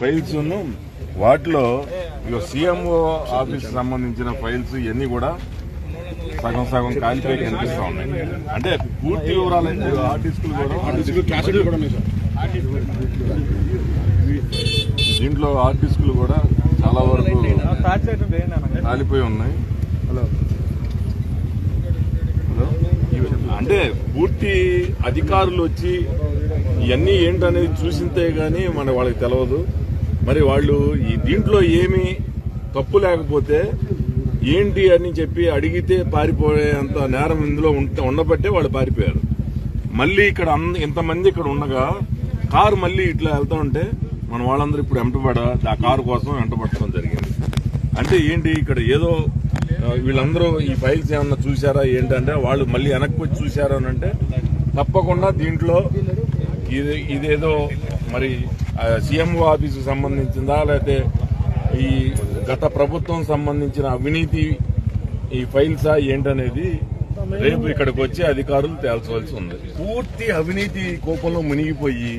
Files వాటిలో ఇక CMO office సంబంధించిన ఫైల్స్ ఇవన్నీ కూడా సగం సగం కాలిపోయి కనిపిస్తా ఉన్నాయి. అంటే పూర్తి వివరాలు అయితే డిస్కులు కూడా దీంట్లో హార్డ్ డిస్కులు కూడా చాలా వరకు కాలిపోయి ఉన్నాయి. హలో. అంటే పూర్తి అధికారులు వచ్చి ఇవన్నీ ఏంటనేది చూసింతే గానీ మన వాళ్ళకి తెలియదు మరి వాళ్ళు ఈ దీంట్లో ఏమి తప్పు లేకపోతే ఏంటి అని చెప్పి అడిగితే పారిపోయేంత నేరం ఇందులో ఉండబట్టే వాళ్ళు పారిపోయారు. మళ్ళీ ఇక్కడ ఇంతమంది ఇక్కడ ఉండగా కారు మళ్ళీ ఇట్లా వెళ్తా ఉంటే మన వాళ్ళందరూ ఇప్పుడు వెంటబడ ఆ కారు కోసం వెంటబడటం జరిగింది. అంటే ఏంటి ఇక్కడ ఏదో వీళ్ళందరూ ఈ ఫైల్స్ ఏమన్నా చూసారా ఏంటంటే వాళ్ళు మళ్ళీ వెనక్కి వచ్చి చూసారా అని అంటే తప్పకుండా దీంట్లో ఇది ఇదేదో మరి సీఎంఓ ఆఫీసుకు సంబంధించిందా లేకపోతే ఈ గత ప్రభుత్వం సంబంధించిన అవినీతి ఈ ఫైల్సా ఏంటనేది రేపు ఇక్కడికి వచ్చి అధికారులు తేల్చవలసి ఉంది. పూర్తి అవినీతి కోపంలో మునిగిపోయి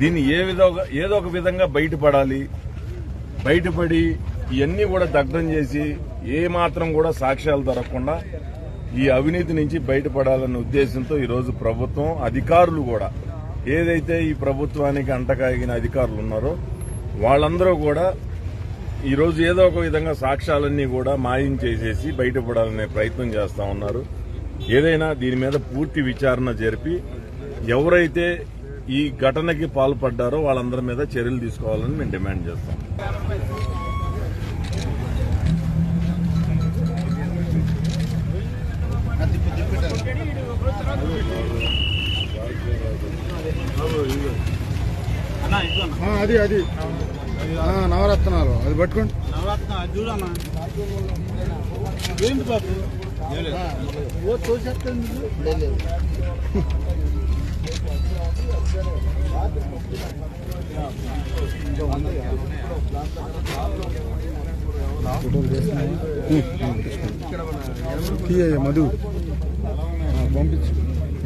దీన్ని ఏ విధంగా ఏదో ఒక విధంగా బయటపడాలి. బయటపడి ఇవన్నీ కూడా దగ్ధం చేసి ఏ మాత్రం కూడా సాక్ష్యాలు దొరకకుండా ఈ అవినీతి నుంచి బయటపడాలనే ఉద్దేశంతో ఈరోజు ప్రభుత్వం అధికారులు కూడా ఏదైతే ఈ ప్రభుత్వానికి అంటకాగిన అధికారులు ఉన్నారో వాళ్ళందరూ కూడా ఈరోజు ఏదో ఒక విధంగా సాక్ష్యాలన్నీ కూడా మాయం చేసేసి బయటపడాలనే ప్రయత్నం చేస్తా ఉన్నారు. ఏదైనా దీని మీద పూర్తి విచారణ జరిపి ఎవరైతే ఈ ఘటనకి పాల్పడ్డారో వాళ్ళందరి మీద చర్యలు తీసుకోవాలని మేము డిమాండ్ చేస్తాం. అది అది. నవరత్నాలు. అది పట్టుకోండి. నవరత్న అది చూడమ్మా.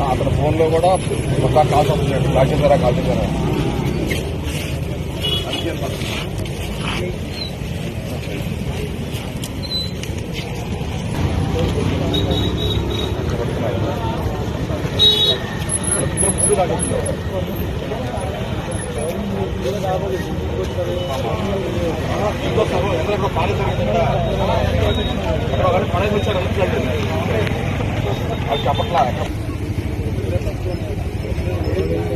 తోసేస్తుంది తీయ మధు ఆ, పంపించు నేను పట్టుకోండి అతని ఫోన్లో కూడా ఒక కాల్ వస్తుంది. కాల్ చేశారా కాల్ చేశారా. అది చెప్పట్లా よかった。